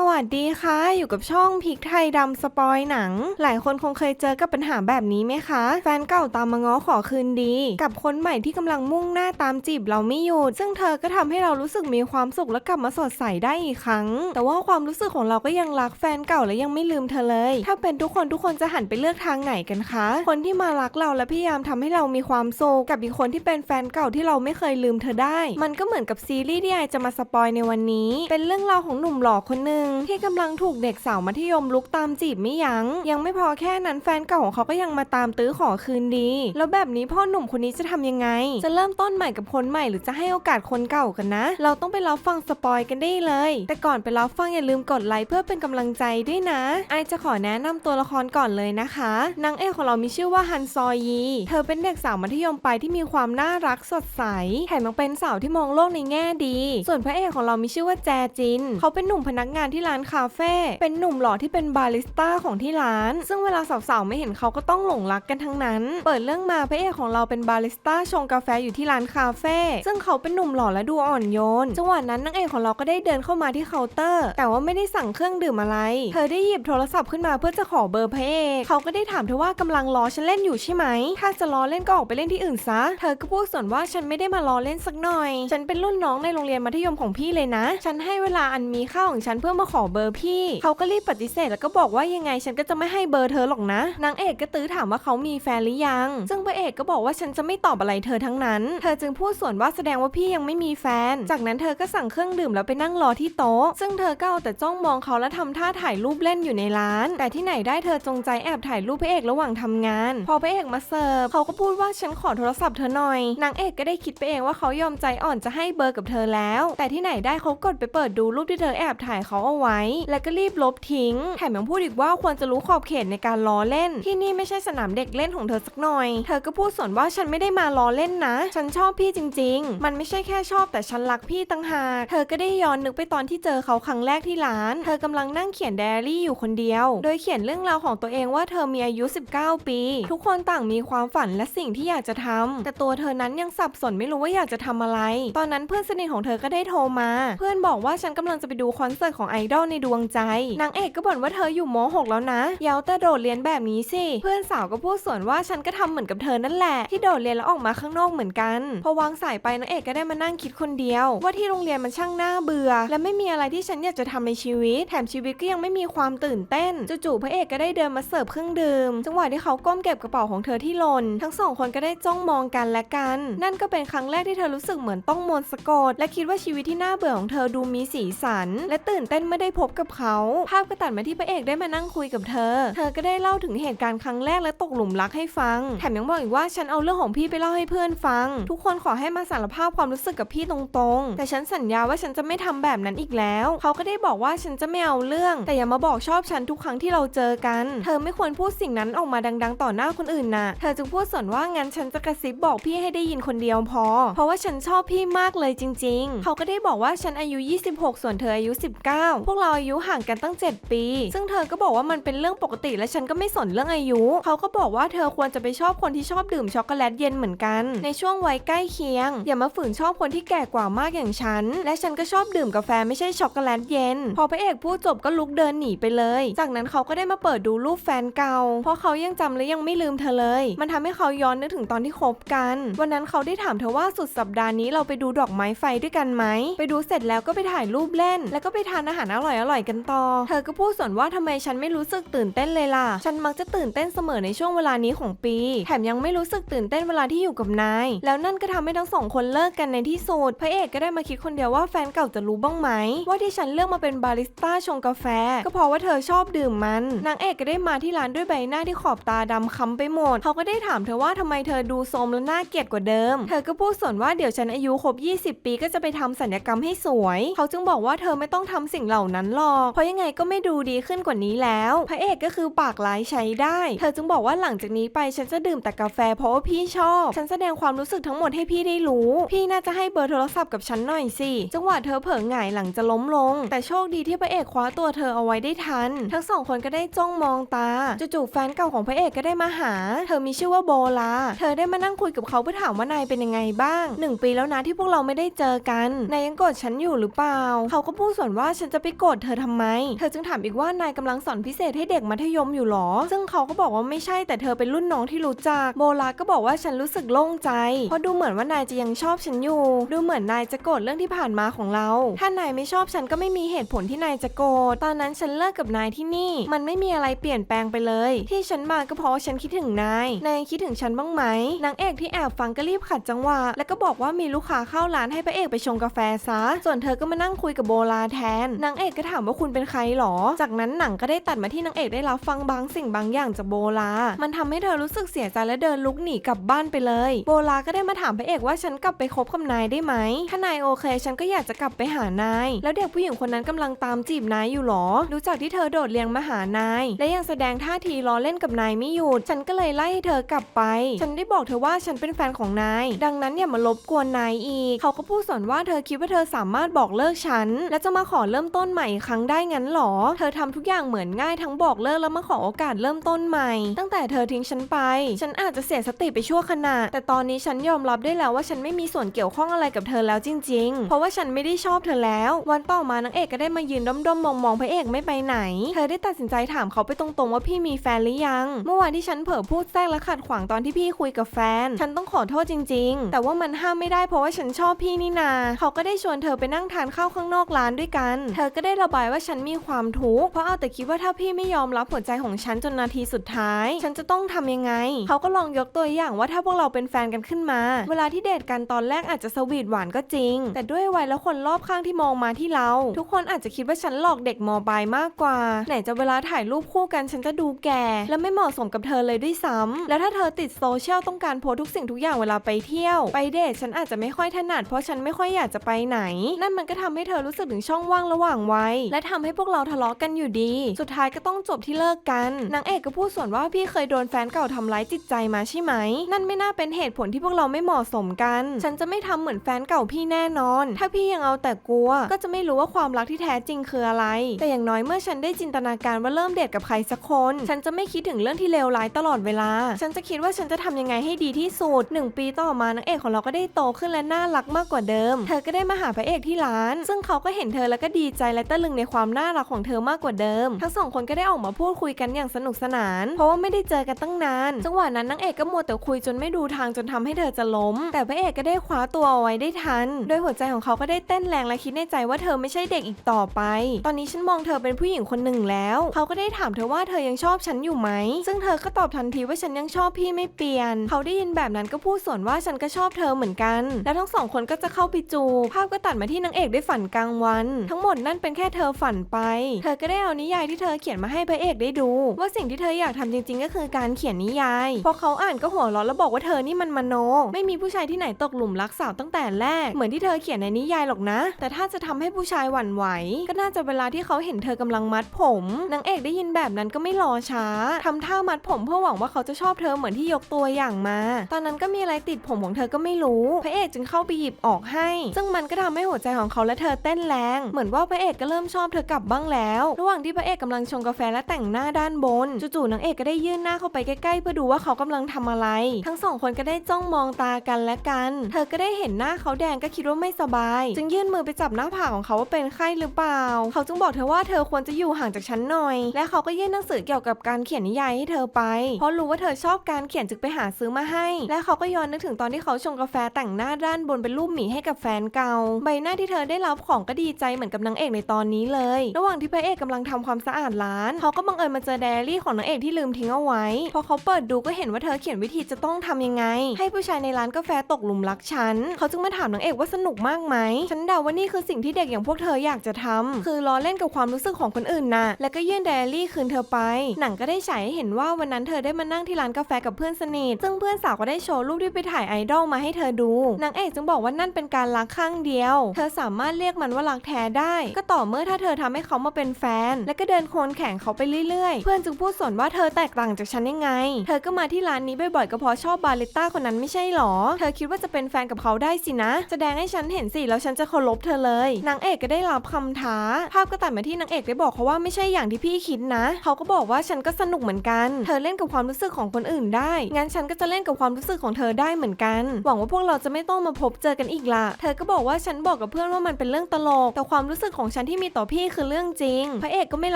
สวัสดีค่ะ อยู่กับช่องพิกไทยดำสปอยหนัง หลายคนคงเคยเจอกับปัญหาแบบนี้ไหมคะ แฟนเก่าตามมาง้อขอคืนดี กับคนใหม่ที่กำลังมุ่งหน้าตามจีบเราไม่หยุดซึ่งเธอก็ทำให้เรารู้สึกมีความสุขและกลับมาสดใสได้อีกครั้ง แต่ว่าความรู้สึกของเราก็ยังรักแฟนเก่าและยังไม่ลืมเธอเลย ถ้าเป็นทุกคนทุกคนจะหันไปเลือกทางไหนกันคะ คนที่มารักเราและพยายามทำให้เรามีความสุขกับอีกคนที่เป็นแฟนเก่าที่เราไม่เคยลืมเธอได้ มันก็เหมือนกับซีรีส์ที่ไอจะมาสปอยในวันนี้ เป็นเรื่องราวของหนุ่มหล่อคนหนึ่งที่กำลังถูกเด็กสาวมัธยมลุกตามจีบไม่ยัง้ง ยังไม่พอแค่นั้นแฟนเก่าของเขาก็ยังมาตามตื้อขอคืนดี แล้วแบบนี้พ่อหนุ่มคนนี้จะทำยังไง จะเริ่มต้นใหม่กับคนใหม่หรือจะให้โอกาสคนเก่ากันนะ เราต้องไปรับฟังสปอยกันได้เลย แต่ก่อนไปรับฟังอย่าลืมกดไลค์เพื่อเป็นกำลังใจด้วยนะ ไอจะขอแนะนำตัวละครก่อนเลยนะคะนางเอกของเรามีชื่อว่าฮันซอยี เธอเป็นเด็กสาวมัธยมปลายที่มีความน่ารักสดใสแถมยังเป็นสาวที่มองโลกในแง่ดี ส่วนพระเอกของเรามีชื่อว่าแจจิน เขาเป็นหนุ่มพนักงานที่ร้านคาเฟ่เป็นหนุ่มหล่อที่เป็นบาริสต้าของที่ร้าน ซึ่งเวลาสาวๆไม่เห็นเขาก็ต้องหลงรักกันทั้งนั้น เปิดเรื่องมาพระเอกของเราเป็นบาริสต้าชงกาแฟอยู่ที่ร้านคาเฟ่ซึ่งเขาเป็นหนุ่มหล่อและดูอ่อนโยนจังหวะนั้นนางเอกของเราก็ได้เดินเข้ามาที่เคาน์เตอร์ แต่ว่าไม่ได้สั่งเครื่องดื่มอะไร เธอได้หยิบโทรศัพท์ขึ้นมาเพื่อจะขอเบอร์พระเอกเขาก็ได้ถามเธอว่ากำลังรอฉันเล่นอยู่ใช่ไหมถ้าจะรอเล่นก็ออกไปเล่นที่อื่นซะเธอก็พูดส่วนว่าฉันไม่ได้มารอเล่นสักหน่อย ฉันเป็นรุ่นน้องในโรงเรียนมัธยมของพี่เลยนะ ฉันให้เวลาอันมีค่าของฉันเพื่อมาขอเบอร์พี่ เขาก็รีบปฏิเสธแล้วก็บอกว่ายังไงฉันก็จะไม่ให้เบอร์เธอหรอกนะ นางเอกก็ตื้อถามว่าเขามีแฟนหรือยัง ซึ่งพระเอกก็บอกว่าฉันจะไม่ตอบอะไรเธอทั้งนั้น เธอจึงพูดส่วนว่าแสดงว่าพี่ยังไม่มีแฟน จากนั้นเธอก็สั่งเครื่องดื่มแล้วไปนั่งรอที่โต๊ะ ซึ่งเธอก็เอาแต่จ้องมองเขาและทำท่าถ่ายรูปเล่นอยู่ในร้าน แต่ที่ไหนได้เธอจงใจแอบถ่ายรูปพระเอกระหว่างทำงาน พอพระเอกมาเสิร์ฟเขาก็พูดว่าฉันขอโทรศัพท์เธอหน่อย นางเอกก็ได้คิดไปเองว่าเขายอมใจอ่อนจะให้เบอร์กับเธอแล้ว แต่ที่ไหนได้เขากดไปเปิดดูรูปที่เธอแอบถ่ายเขาเอาไว้ แล้วก็รีบลบทิ้ง แถมยังพูดอีกว่าควรจะรู้ขอบเขตในการล้อเล่น ที่นี่ไม่ใช่สนามเด็กเล่นของเธอสักหน่อย เธอก็พูดส่วนว่าฉันไม่ได้มาล้อเล่นนะ ฉันชอบพี่จริง ๆ มันไม่ใช่แค่ชอบแต่ฉันรักพี่ตั้งหาก เธอก็ได้ย้อนนึกไปตอนที่เจอเขาครั้งแรกที่ร้าน เธอกำลังนั่งเขียนไดอารี่อยู่คนเดียว โดยเขียนเรื่องราวของตัวเองว่าเธอมีอายุ 19 ปี ทุกคนต่างมีความฝันและสิ่งที่อยากจะทำแต่ตัวเธอนั้นยังสับสนไม่รู้ว่าอยากจะทำอะไร ตอนนั้นเพื่อนสนิทของเธอก็ได้โทรมา เพื่อนบอกว่าฉันกำลังจะไปดูคอนเสิร์ตของดอลในดวงใจ นางเอกก็บ่นว่าเธออยู่ม .6 แล้วนะอยาวแต่โดดเรียนแบบนี้สิ เพื่อนสาวก็พูดสวนว่าฉันก็ทำเหมือนกับเธอนั่นแหละ ที่โดดเรียนแล้วออกมาข้างนอกเหมือนกัน พอวางสายไปนางเอกก็ได้มานั่งคิดคนเดียว ว่าที่โรงเรียนมันช่างน่าเบื่อ และไม่มีอะไรที่ฉันอยากจะทำในชีวิต แถมชีวิตก็ยังไม่มีความตื่นเต้นจู่ๆพระเอกก็ได้เดินมาเสิร์ฟเครื่องดื่มจังหวะที่เขาก้มเก็บกระเป๋าของเธอที่หล่นทั้งสองคนก็ได้จ้องมองกันและกัน นั่นก็เป็นครั้งแรกที่เธอรู้สึกเหมือนต้องมนสะกด และคิดว่าชีวิตที่น่าเบื่อของเธอดูมีสีสัน และตื่นเต้นเมื่อได้พบกับเขา ภาพก็ตัดมาที่พระเอกได้มานั่งคุยกับเธอ เธอก็ได้เล่าถึงเหตุการณ์ครั้งแรกและตกหลุมรักให้ฟัง แถมยังบอกอีกว่าฉันเอาเรื่องของพี่ไปเล่าให้เพื่อนฟัง ทุกคนขอให้มาสารภาพความรู้สึกกับพี่ตรงๆ แต่ฉันสัญญาว่าฉันจะไม่ทำแบบนั้นอีกแล้ว เขาก็ได้บอกว่าฉันจะไม่เอาเรื่อง แต่อย่ามาบอกชอบฉันทุกครั้งที่เราเจอกัน เธอไม่ควรพูดสิ่งนั้นออกมาดัง ๆ ต่อหน้าคนอื่นน่ะเธอจึงพูดสวนว่างั้นฉันจะกระซิบบอกพี่ให้ได้ยินคนเดียวพอ เพราะว่าฉันชอบพี่มากเลยจริง ๆ เขาก็ได้บอกว่าฉันอายุ 26 ส่วนเธออายุ 19พวกเราอายุห่างกันตั้ง 7 ปี ซึ่งเธอก็บอกว่ามันเป็นเรื่องปกติและฉันก็ไม่สนเรื่องอายุ เขาก็บอกว่าเธอควรจะไปชอบคนที่ชอบดื่มช็อกโกแลตเย็นเหมือนกัน ในช่วงวัยใกล้เคียง อย่ามาฝืนชอบคนที่แก่กว่ามากอย่างฉัน และฉันก็ชอบดื่มกาแฟไม่ใช่ช็อกโกแลตเย็น พอพระเอกพูดจบก็ลุกเดินหนีไปเลย จากนั้นเขาก็ได้มาเปิดดูรูปแฟนเก่า เพราะเขายังจำและยังไม่ลืมเธอเลย มันทำให้เขาย้อนนึกถึงตอนที่คบกัน วันนั้นเขาได้ถามเธอว่าสุดสัปดาห์นี้เราไปดูดอกไม้ไฟด้วยกันไหม ไปดูเสร็จแล้วก็ไปถ่ายรูปเล่น แล้วก็ไปทานอาหารอร่อยๆกันต่อ เธอก็พูดส่วนว่าทำไมฉันไม่รู้สึกตื่นเต้นเลยล่ะ ฉันมักจะตื่นเต้นเสมอในช่วงเวลานี้ของปี แถมยังไม่รู้สึกตื่นเต้นเวลาที่อยู่กับนาย แล้วนั่นก็ทำให้ทั้งสองคนเลิกกันในที่สุด พระเอกก็ได้มาคิดคนเดียวว่าแฟนเก่าจะรู้บ้างไหม ว่าที่ฉันเลือกมาเป็นบาริสต้าชงกาแฟ ก็เพราะว่าเธอชอบดื่มมัน นางเอกก็ได้มาที่ร้านด้วยใบหน้าที่ขอบตาดำค้ำไปหมด เขาก็ได้ถามเธอว่าทำไมเธอดูโทรมและน่าเกลียดกว่าเดิม เธอก็พูดส่วนว่าเดี๋ยวฉันอายุครบ 20 ปีก็จะไปทำสัญญกรรมให้สวย เขาจึงบอกว่าเธอไม่ต้องทำสิ่งเหล่านั้นหรอก เพราะยังไงก็ไม่ดูดีขึ้นกว่านี้แล้ว พระเอกก็คือปากร้ายใช้ได้ เธอจึงบอกว่าหลังจากนี้ไปฉันจะดื่มแต่กาแฟเพราะว่าพี่ชอบ ฉันแสดงความรู้สึกทั้งหมดให้พี่ได้รู้ พี่น่าจะให้เบอร์โทรศัพท์กับฉันหน่อยสิ จังหวะเธอเผลอหงายหลังจะล้มลง แต่โชคดีที่พระเอกคว้าตัวเธอเอาไว้ได้ทัน ทั้งสองคนก็ได้จ้องมองตา จู่ๆแฟนเก่าของพระเอกก็ได้มาหา เธอมีชื่อว่าโบลา เธอได้มานั่งคุยกับเขาเพื่อถามว่านายเป็นยังไงบ้างหนึ่งปีแล้วนะที่พวกเราไม่ได้เจอกัน นายยังโกรธฉันอยู่หรือเปล่า เขาก็พูดส่วนว่าฉันจะไปโกรธเธอทำไม เธอจึงถามอีกว่านายกำลังสอนพิเศษให้เด็กมัธยมอยู่หรอ ซึ่งเขาก็บอกว่าไม่ใช่แต่เธอเป็นรุ่นน้องที่รู้จัก โบลาก็บอกว่าฉันรู้สึกโล่งใจ เพราะดูเหมือนว่านายจะยังชอบฉันอยู่ ดูเหมือนนายจะโกรธเรื่องที่ผ่านมาของเรา ถ้านายไม่ชอบฉันก็ไม่มีเหตุผลที่นายจะโกรธ ตอนนั้นฉันเลิกกับนายที่นี่ มันไม่มีอะไรเปลี่ยนแปลงไปเลย ที่ฉันมาก็เพราะว่าฉันคิดถึงนาย นายคิดถึงฉันบ้างไหม นางเอกที่แอบฟังก็รีบขัดจังหวะ แล้วก็บอกว่ามีลูกค้าเข้าร้านให้พระเอกไปชงกาแฟซะ ส่วนเธอก็มานั่งคุยกับโบลาแทน นางเอกก็ถามว่าคุณเป็นใครหรอ จากนั้นหนังก็ได้ตัดมาที่นางเอกได้รับฟังบางสิ่งบางอย่างจากโบลา มันทำให้เธอรู้สึกเสียใจและเดินลุกหนีกลับบ้านไปเลย โบลาก็ได้มาถามพระเอกว่าฉันกลับไปคบกับนายได้ไหม ถ้านายโอเค ฉันก็อยากจะกลับไปหานาย แล้วเด็กผู้หญิงคนนั้นกำลังตามจีบนายอยู่หรอ รู้จักที่เธอโดดเรียงมาหานาย และยังแสดงท่าทีล้อเล่นกับนายไม่หยุด ฉันก็เลยไล่ให้เธอกลับไป ฉันได้บอกเธอว่าฉันเป็นแฟนของนาย ดังนั้นอย่ามารบกวนนายอีก เขาก็พูดสอนว่าเธอคิดว่าเธอสามารถบอกเลิกฉัน และจะมาขอเริ่มต้นใหม่อีกครั้งได้งั้นหรอ เธอทำทุกอย่างเหมือนง่ายทั้งบอกเลิกแล้วมาขอโอกาสเริ่มต้นใหม่ ตั้งแต่เธอทิ้งฉันไป ฉันอาจจะเสียสติไปชั่วขณะ แต่ตอนนี้ฉันยอมรับได้แล้วว่าฉันไม่มีส่วนเกี่ยวข้องอะไรกับเธอแล้วจริง ๆ เพราะว่าฉันไม่ได้ชอบเธอแล้ว วันต่อมานางเอกก็ได้มายืนด้อมๆมองๆพระเอกไม่ไปไหน เธอได้ตัดสินใจถามเขาไปตรงๆว่าพี่มีแฟนหรือยัง เมื่อวานที่ฉันเผลอพูดแทรกและขัดขวางตอนที่พี่คุยกับแฟน ฉันต้องขอโทษจริง ๆ แต่ว่ามันห้ามไม่ได้เพราะว่าฉันชอบพี่นี่นา เขาก็ได้ชวนเธอไปนั่งทานข้าวข้างนอกร้านด้วยกัน เธอก็ได้ระบายว่าฉันมีความทุกข์เพราะเอาแต่คิดว่าถ้าพี่ไม่ยอมรับหัวใจของฉันจนนาทีสุดท้าย ฉันจะต้องทำยังไง เขาก็ลองยกตัวอย่างว่าถ้าพวกเราเป็นแฟนกันขึ้นมา เวลาที่เดทกันตอนแรกอาจจะสวีทหวานก็จริง แต่ด้วยวัยและคนรอบข้างที่มองมาที่เรา ทุกคนอาจจะคิดว่าฉันหลอกเด็กมปลายมากกว่า ไหนจะเวลาถ่ายรูปคู่กันฉันจะดูแก่ และไม่เหมาะสมกับเธอเลยด้วยซ้ำแล้วถ้าเธอติดโซเชียลต้องการโพสทุกสิ่งทุกอย่างเวลาไปเที่ยว ไปเดทฉันอาจจะไม่ค่อยถนัดเพราะฉันไม่ค่อยอยากจะไปไหน นั่นมันก็ทำให้เธอรู้สึกถึงช่องว่างระหว่างวัยและทำให้พวกเราทะเลาะกันอยู่ดี สุดท้ายก็ต้องจบที่เลิกกันนางเอกก็พูดส่วนว่าพี่เคยโดนแฟนเก่าทำร้ายจิตใจมาใช่ไหม นั่นไม่น่าเป็นเหตุผลที่พวกเราไม่เหมาะสมกัน ฉันจะไม่ทำเหมือนแฟนเก่าพี่แน่นอน ถ้าพี่ยังเอาแต่กลัว ก็จะไม่รู้ว่าความรักที่แท้จริงคืออะไร แต่อย่างน้อยเมื่อฉันได้จินตนาการว่าเริ่มเดทกับใครสักคน ฉันจะไม่คิดถึงเรื่องที่เลวร้ายตลอดเวลา ฉันจะคิดว่าฉันจะทำยังไงให้ดีที่สุดหนึ่งปีต่อมานางเอกของเราก็ได้โตขึ้นและน่ารักมากกว่าเดิม เธอก็ได้มาหาพระเอกที่ร้าน ซึ่งเขาก็เห็นเธอแล้วก็ดีใจและตะลึงในความน่ารักของเธอมากกว่าเดิม ทั้งสองคนก็ได้ออกมาพูดคุยกันอย่างสนุกสนาน เพราะว่าไม่ได้เจอกันตั้งนาน จังหวะนั้นนางเอกก็มัวแต่คุยจนไม่ดูทางจนทำให้เธอจะล้ม แต่พระเอกก็ได้คว้าตัวเอาไว้ได้ทัน โดยหัวใจของเขาก็ได้เต้นแรงและคิดในใจว่าเธอไม่ใช่เด็กอีกต่อไป ตอนนี้ฉันมองเธอเป็นผู้หญิงคนหนึ่งแล้ว เขาก็ได้ถามเธอว่าเธอยังชอบฉันอยู่ไหม ซึ่งเธอก็ตอบทันทีว่าฉันยังชอบพี่ไม่เปลี่ยน เขาได้ยินแบบนั้นก็พูดสวนว่าฉันก็ชอบเธอเหมือนกัน แล้วทั้งสองคนก็จะเข้าไปจู ภาพก็ตัดมาที่นางเอกได้ฝันกลางวัน ทั้งหมดนั่นเป็นแค่เธอฝันไป เธอก็ได้เอานิยายที่เธอเขียนมาให้พระเอกได้ดู ว่าสิ่งที่เธออยากทำจริง ๆ ก็คือการเขียนนิยาย พอเขาอ่านก็หัวเราะแล้วบอกว่าเธอนี่มันมโน ไม่มีผู้ชายที่ไหนตกหลุมรักสาวตั้งแต่แรก เหมือนที่เธอเขียนในนิยายหรอกนะ แต่ถ้าจะทำให้ผู้ชายหวั่นไหว ก็น่าจะเวลาที่เขาเห็นเธอกำลังมัดผมนางเอกได้ยินแบบนั้นก็ไม่รอช้าทำท่ามัดผมเพื่อหวังว่าเขาจะชอบเธอเหมือนที่ยกตัวอย่างมา ตอนนั้นก็มีอะไรติดผมของเธอก็ไม่รู้ พระเอกจึงเข้าไปหยิบออกให้ ซึ่งมันก็ทำให้หัวใจของเขาและเธอเต้นแรง เหมือนว่าพระเอกอกก็เริ่มชอบเธอกลับบ้างแล้ว ระหว่างที่พระเอกกำลังชงกาแฟและแต่งหน้าด้านบน จู่ๆนางเอกก็ได้ยื่นหน้าเข้าไปใกล้ๆ เพื่อดูว่าเขากำลังทำอะไร ทั้งสองคนก็ได้จ้องมองตากันและกัน เธอก็ได้เห็นหน้าเขาแดงก็คิดว่าไม่สบาย จึงยื่นมือไปจับหน้าผากของเขาว่าเป็นไข้หรือเปล่า เขาจึงบอกเธอว่าเธอควรจะอยู่ห่างจากฉันหน่อย และเขาก็ยื่นหนังสือเกี่ยวกับการเขียนนิยายให้เธอไป เพราะรู้ว่าเธอชอบการเขียนจึงไปหาซื้อมาให้ และเขาก็ย้อนนึกถึงตอนที่เขาชงกาแฟแต่งหน้าด้านบนเป็นรูปหมีให้กับแฟนเก่า ใบหน้าที่เธอได้รับของก็ดีใจเหมือนกับนางเอกในตอนนี้เลย ระหว่างที่พระเอกกำลังทำความสะอาดร้าน เขาก็บังเอิญมาเจอไดอารี่ของนางเอกที่ลืมทิ้งเอาไว้ พอเขาเปิดดูก็เห็นว่าเธอเขียนวิธีจะต้องทำยังไง ให้ผู้ชายในร้านกาแฟตกหลุมรักฉัน เขาจึงมาถามนางเอกว่าสนุกมากไหม ฉันเดาว่านี่คือสิ่งที่เด็กอย่างพวกเธออยากจะทำคือล้อเล่นกับความรู้สึกของคนอื่นน่ะ แล้วก็ยื่นไดอารี่คืนเธอไป หนังก็ได้ฉายให้เห็นว่าวันนั้นเธอได้มานั่งที่ร้านกาแฟกับเพื่อนสนิท ซึ่งเพื่อนสาวก็ได้โชว์รูปที่ไปถ่ายไอดอลมาให้เธอดู นางเอกจึงบอกว่านั่นเป็นการรักข้างเดียว เธอสามารถเรียกมันว่ารักแท้ได้ ก็ต่อเมื่อถ้าเธอทำให้เขามาเป็นแฟน แล้วก็เดินโคนแข่งเขาไปเรื่อยๆ เพื่อนจึงพูดสนว่าเธอแตกต่างจากฉันยังไง เธอก็มาที่ร้านนี้บ่อยๆก็เพราะชอบบาริต้าคนนั้นไม่ใช่หรอ เธอคิดว่าจะเป็นแฟนกับเขาได้สินะ แสดงให้ฉันเห็นสิแล้วฉันจะเคารพเธอเลย นางเอกก็ได้รับคำท้า ภาพก็ตัดมาที่นางเอกได้บอกเขาว่าไม่ใช่อย่างที่พี่คิดนะ เขาก็บอกว่าฉันก็สนุกเหมือนกัน เธอเล่นกับความรู้สึกของคนอื่นได้ งั้นฉันก็จะเล่นกับความรู้สึกของเธอได้เหมือนกัน หวังว่าพวกเราจะไม่ต้องมาพบเจอกันอีกละ เธอก็บอกว่าฉันบอกกับเพื่อนว่ามันเป็นเรื่องตลก แต่ความรู้สึกของฉันที่มีต่อพี่คือเรื่องจริง พระเอกก็ไม่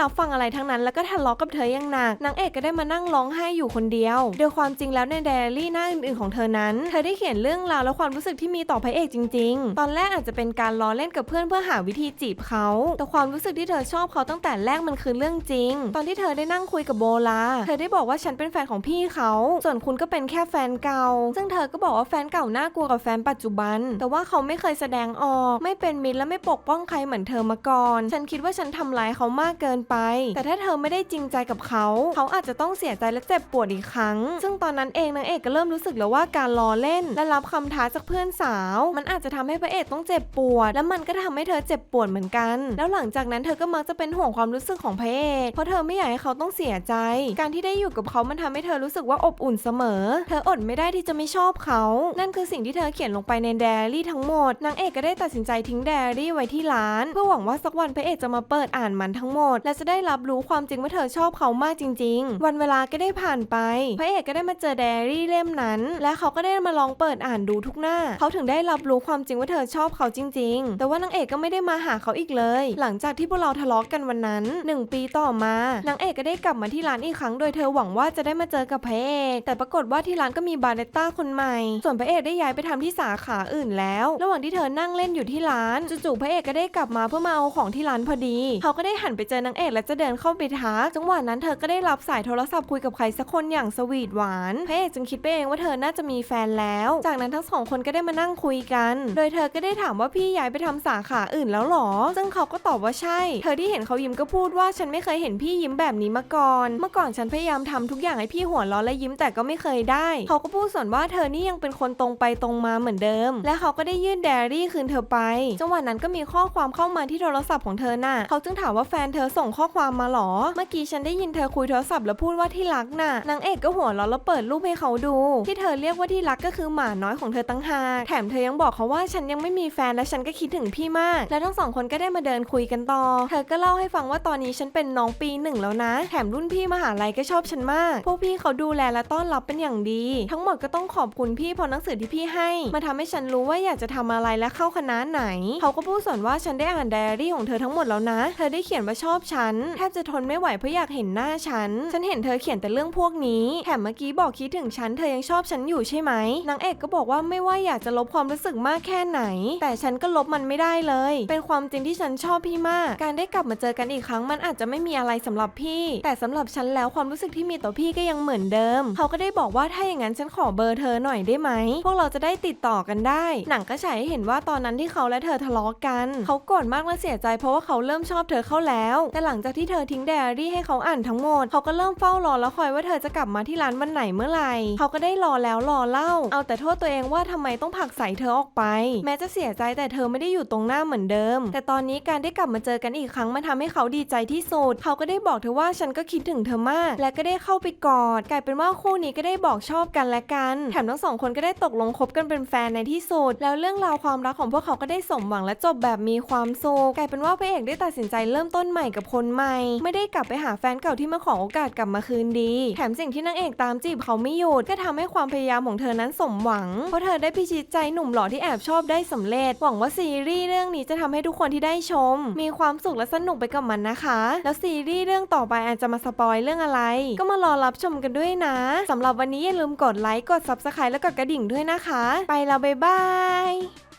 รับฟังอะไรทั้งนั้น แล้วก็ทะเลาะกับเธออย่างหนัก นางเอกก็ได้มานั่งร้องไห้อยู่คนเดียว โดยความจริงแล้วในไดอารี่หน้าอื่นๆของเธอนั้น เธอได้เขียนเรื่องราวและความรู้สึกที่มีต่อพระเอกจริง ๆ ตอนแรกอาจจะเป็นการล้อเล่นกับเพื่อนเพื่อหาวิธีจีบเขา แต่ความรู้สึกที่เธอชอบเขาตั้งแต่แรกมันคือเรื่องจริง ตอนที่เธอได้นั่งคุยกับโบลา เธอได้บอกว่าฉันเป็นแฟนของพี่เขา ส่วนคุณก็เป็นแค่แฟนเก่า ซึ่งเธอก็บอกว่าแฟนเก่าน่ากลัวกว่าแฟนปัจจุบัน แต่ว่าเขาไม่เคยแสดงออก ไม่เป็นมิตรและไม่ปกป้องใครเหมือนเธอมาก่อนฉันคิดว่าฉันทำร้ายเขามากเกินไป แต่ถ้าเธอไม่ได้จริงใจกับเขา เขาอาจจะต้องเสียใจและเจ็บปวดอีกครั้ง ซึ่งตอนนั้นเองนางเอกก็เริ่มรู้สึกแล้วว่าการล้อเล่น และรับคำท้าจากเพื่อนสาว มันอาจจะทำให้พระเอกต้องเจ็บปวด และมันก็ทำให้เธอเจ็บปวดเหมือนกัน แล้วหลังจากนั้นเธอก็มักจะเป็นห่วงความรู้สึกของพระเอก เพราะเธอไม่อยากให้เขาต้องเสียใจ การที่ได้อยู่กับเขามันทำให้เธอรู้สึกว่าอบอุ่นเสมอ เธออดไม่ได้ที่จะไม่ชอบเขา นั่นคือสิ่งที่เธอเขียนลงไปในไดอารี่ทั้งหมด นางเอกก็ได้ตัดสินใจทิ้งไดอารี่ไว้ที่ร้านเพื่อหวังว่าว่าสักวันพระเอกจะมาเปิดอ่านมันทั้งหมด และจะได้รับรู้ความจริงว่าเธอชอบเขามากจริง ๆ วันเวลาก็ได้ผ่านไป พระเอกก็ได้มาเจอไดอารี่เล่มนั้น และเขาก็ได้มาลองเปิดอ่านดูทุกหน้า เขาถึงได้รับรู้ความจริงว่าเธอชอบเขาจริง ๆ แต่ว่านางเอกก็ไม่ได้มาหาเขาอีกเลย หลังจากที่พวกเราทะเลาะกันวันนั้นหนึ่งปีต่อมานางเอกก็ได้กลับมาที่ร้านอีกครั้ง โดยเธอหวังว่าจะได้มาเจอกับพระเอก แต่ปรากฏว่าที่ร้านก็มีบาร์เรตต้าคนใหม่ ส่วนพระเอกได้ย้ายไปทำที่สาขาอื่นแล้ว ระหว่างที่เธอนั่งเล่นอยู่ที่ร้าน จู่ๆพระเอกก็ได้กลับมาเพื่อมาเอาของที่ร้านพอดี เขาก็ได้หันไปเจอนางเอกและจะเดินเข้าไปทักจังหวะนั้นเธอก็ได้รับสายโทรศัพท์คุยกับใครสักคนอย่างสวีทหวานพระเอกจึงคิดไปเองว่าเธอน่าจะมีแฟนแล้ว จากนั้นทั้งสองคนก็ได้มานั่งคุยกัน โดยเธอก็ได้ถามว่าพี่ย้ายไปทำสาขาอื่นแล้วหรอ ซึ่งเขาก็ตอบว่าใช่ เธอที่เห็นเขายิ้มก็พูดว่าฉันไม่เคยเห็นพี่ยิ้มแบบนี้มาก่อน เมื่อก่อนฉันพยายามทำทุกอย่างให้พี่หัวเราะและยิ้มแต่ก็ไม่เคยได้ เขาก็พูดสอนว่าเธอนี่ยังเป็นคนตรงไปตรงมาเหมือนเดิม และเขาก็ได้ยื่นไดรี่คืนเธอไป จังหวะนั้นก็มีข้อความเข้ามาที่โทรรศัพท์ของเธอน่ะเขาจึงถามว่าแฟนเธอส่งข้อความมาหรอ เมื่อกี้ฉันได้ยินเธอคุยโทรศัพท์แล้วพูดว่าที่รักน่ะนางเอกก็หัวเราะแล้วเปิดรูปให้เขาดู ที่เธอเรียกว่าที่รักก็คือหมาน้อยของเธอตั้งหากแถมเธอยังบอกเขาว่าฉันยังไม่มีแฟนและฉันก็คิดถึงพี่มาก และทั้งสองคนก็ได้มาเดินคุยกันต่อ เธอก็เล่าให้ฟังว่าตอนนี้ฉันเป็นน้องปีหนึ่งแล้วนะ แถมรุ่นพี่มหาลัยก็ชอบฉันมาก พวกพี่เขาดูแลและต้อนรับเป็นอย่างดี ทั้งหมดก็ต้องขอบคุณพี่เพราะหนังสือที่พี่ให้ มาทำให้ฉันรู้ว่าอยากจะทำอะไรและเข้าคณะไหน เขาก็พูดสอนว่าฉันได้อ่านไดอารี่ของเธอทั้งหมดแล้วนะ เธอได้เขียนว่าชอบฉันแทบจะทนไม่ไหวเพราะอยากเห็นหน้าฉัน ฉันเห็นเธอเขียนแต่เรื่องพวกนี้ แถมเมื่อกี้บอกคิดถึงฉัน เธอยังชอบฉันอยู่ใช่ไหม นางเอกก็บอกว่าไม่ว่าอยากจะลบความรู้สึกมากแค่ไหน แต่ฉันก็ลบมันไม่ได้เลย เป็นความจริงที่ฉันชอบพี่มาก การได้กลับมาเจอกันอีกครั้งมันอาจจะไม่มีอะไรสำหรับพี่ แต่สำหรับฉันแล้วความรู้สึกที่มีต่อพี่ก็ยังเหมือนเดิม เขาก็ได้บอกว่าถ้าอย่างนั้นฉันขอเบอร์เธอหน่อยได้ไหม พวกเราจะได้ติดต่อกันได้ หนังก็ฉายให้เห็นว่าตอนนั้นที่เขาและเธอทะเลาะกัน เขาโกรธมากและเสียใจเพราะว่าเขาเริ่มชอบเธอเข้าแล้ว แต่หลังจากที่เธอทิ้งไดอารี่ให้เขาอ่านทั้งหมด เขาก็เริ่มเฝ้ารอแล้วคอยว่าเธอจะกลับมาที่ร้านวันไหนเมื่อไหร่ เขาก็ได้รอแล้วรอเล่า เอาแต่โทษตัวเองว่าทำไมต้องผลักใส่เธอออกไป แม้จะเสียใจแต่เธอไม่ได้อยู่ตรงหน้าเหมือนเดิม แต่ตอนนี้การได้กลับมาเจอกันอีกครั้งมันทำให้เขาดีใจที่สุด เขาก็ได้บอกเธอว่าฉันก็คิดถึงเธอมาก และก็ได้เข้าไปกอด กลายเป็นว่าคู่นี้ก็ได้บอกชอบกันและกัน แถมทั้งสองคนก็ได้ตกลงคบกันเป็นแฟนในที่สุด แล้วเรื่องราวความรักของพวกเขาก็ได้สมหวังและจบแบบมีความสุขลายเป็นว่าพระเอกได้ตัดสินใจเริ่มต้นใหม่กับคนใหม่ ไม่ได้กลับไปหาแฟนเก่าที่มาขอโอกาสกลับมาคืนดี แถมสิ่งที่นางเอกตามจีบเขาไม่หยุดก็ทำให้ความพยายามของเธอนั้นสมหวัง เพราะเธอได้พิชิตใจหนุ่มหล่อที่แอบชอบได้สำเร็จ หวังว่าซีรีส์เรื่องนี้จะทำให้ทุกคนที่ได้ชม มีความสุขและสนุกไปกับมันนะคะ แล้วซีรีส์เรื่องต่อไปอาจจะมาสปอยเรื่องอะไร ก็มารอรับชมกันด้วยนะสำหรับวันนี้อย่าลืมกดไลค์กด subscribe และกดกระดิ่งด้วยนะคะ ไปแล้วบ๊ายบาย